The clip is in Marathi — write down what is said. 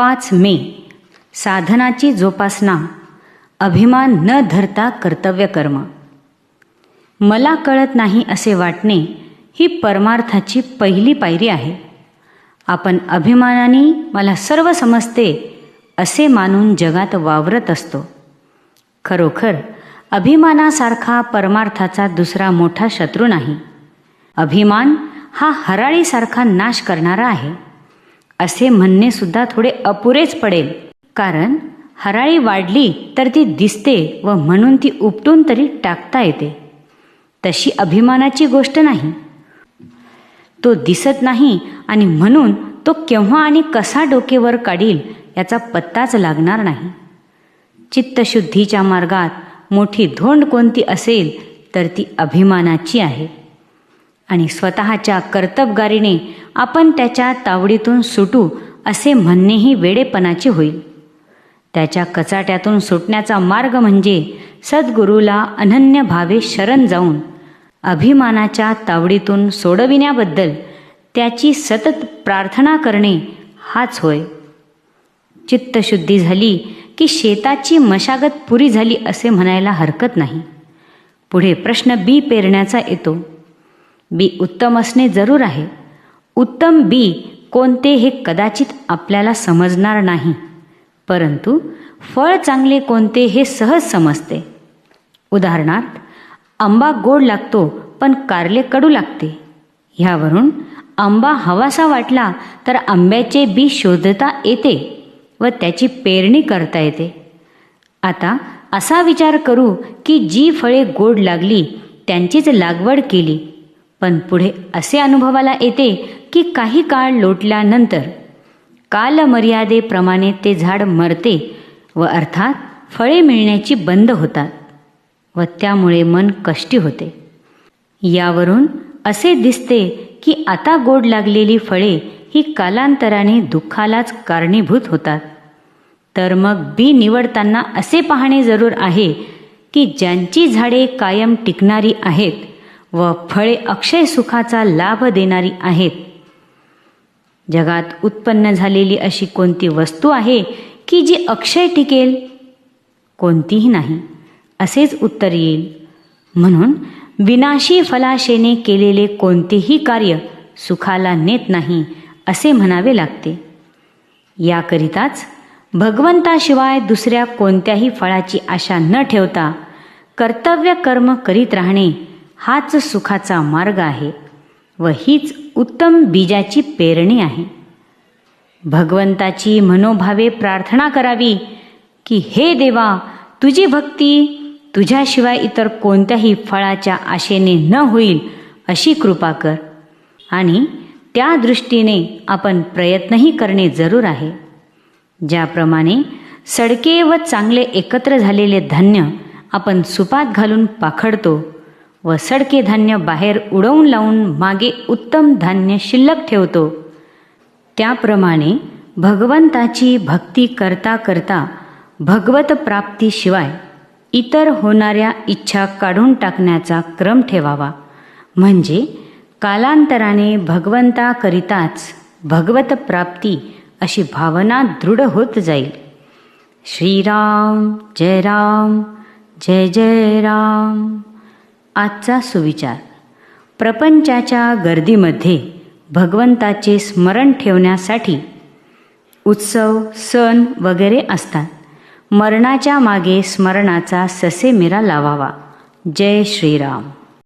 पाच मे साधनाची जोपासना अभिमान न धरता कर्तव्य कर्म. मला कळत नाही असे वाटणे ही परमार्थाची पहिली पायरी आहे. आपण अभिमानाने मला सर्व समजते असे मानून जगात वावरत असतो. खरोखर अभिमानासारखा परमार्थाचा दुसरा मोठा शत्रू नाही. अभिमान हा हराळीसारखा नाश करणारा आहे. असे म्हणणे सुद्धा थोडे अपुरेच पडेल. कारण हराळी वाढली तर ती दिसते व म्हणून ती उपटून तरी टाकता येते. तशी अभिमानाची गोष्ट नाही. तो दिसत नाही आणि म्हणून तो केव्हा आणि कसा डोकेवर काढील याचा पत्ताच लागणार नाही. चित्तशुद्धीच्या मार्गात मोठी धोंड कोणती असेल तर ती अभिमानाची आहे. आणि स्वतःच्या कर्तबगारीने आपण त्याच्या तावडीतून सुटू असे म्हणणेही वेडेपणाचे होईल त्याच्या कचाट्यातून सुटण्याचा मार्ग म्हणजे सद्गुरूला अनन्य भावे शरण जाऊन अभिमानाच्या तावडीतून सोडविण्याबद्दल त्याची सतत प्रार्थना करणे हाच होय. चित्तशुद्धी झाली की शेताची मशागत पुरी झाली असे म्हणायला हरकत नाही. पुढे प्रश्न बी पेरण्याचा येतो. बी उत्तम असणे जरूर आहे. उत्तम बी कोणते हे कदाचित आपल्याला समजणार नाही. परंतु फळ चांगले कोणते हे सहज समजते. उदाहरणार्थ आंबा गोड लागतो पण कारले कडू लागते. ह्यावरून आंबा हवासा वाटला तर आंब्याचे बी शोधता येते व त्याची पेरणी करता येते. आता असा विचार करू की जी फळे गोड लागली त्यांचीच लागवड केली पण पुढे असे अनुभवाला येते की काही काळ लोटल्यानंतर कालमर्यादेप्रमाणे ते झाड मरते व अर्थात फळे मिळण्याची बंद होतात व त्यामुळे मन कष्टी होते. यावरून असे दिसते की आता गोड लागलेली फळे ही कालांतराने दुःखालाच कारणीभूत होतात. तर मग बी निवडताना असे पाहणे जरूर आहे की ज्यांची झाडे कायम टिकणारी आहेत व फळे अक्षय सुखाचा लाभ देणारी आहेत. जगात उत्पन्न झालेली अशी कोणती वस्तू आहे की जी अक्षय टिकेल? कोणतीही नाही असेच उत्तर येईल. म्हणून विनाशी फलाशेने केलेले कोणतेही कार्य सुखाला नेत नाही असे म्हणावे लागते. याकरिताच भगवंताशिवाय दुसऱ्या कोणत्याही फळाची आशा न ठेवता कर्तव्य कर्म करीत राहणे हाच सुखाचा मार्ग आहे व हीच उत्तम बीजाची पेरणी आहे. भगवंताची मनोभावे प्रार्थना करावी की हे देवा तुझी भक्ती तुझ्याशिवाय इतर कोणत्याही फळाच्या आशेने न होईल अशी कृपा कर. आणि त्या दृष्टीने आपण प्रयत्नही करणे जरूर आहे. ज्याप्रमाणे सडके व चांगले एकत्र झालेले धान्य आपण सुपात घालून पाखडतो व सडके धान्य बाहेर उडवून लावून मागे उत्तम धान्य शिल्लक ठेवतो. त्याप्रमाणे भगवंताची भक्ती करता करता भगवत प्राप्तीशिवाय इतर होणाऱ्या इच्छा काढून टाकण्याचा क्रम ठेवावा. म्हणजे कालांतराने भगवंताकरिताच भगवत प्राप्ती अशी भावना दृढ होत जाईल. श्रीराम जय राम जय जय राम. आजचा सुविचार. प्रपंचाच्या गर्दीमध्ये भगवंताचे स्मरण ठेवण्यासाठी उत्सव सण वगैरे असतात. मरणाच्या मागे स्मरणाचा ससेमिरा लावावा. जय श्रीराम.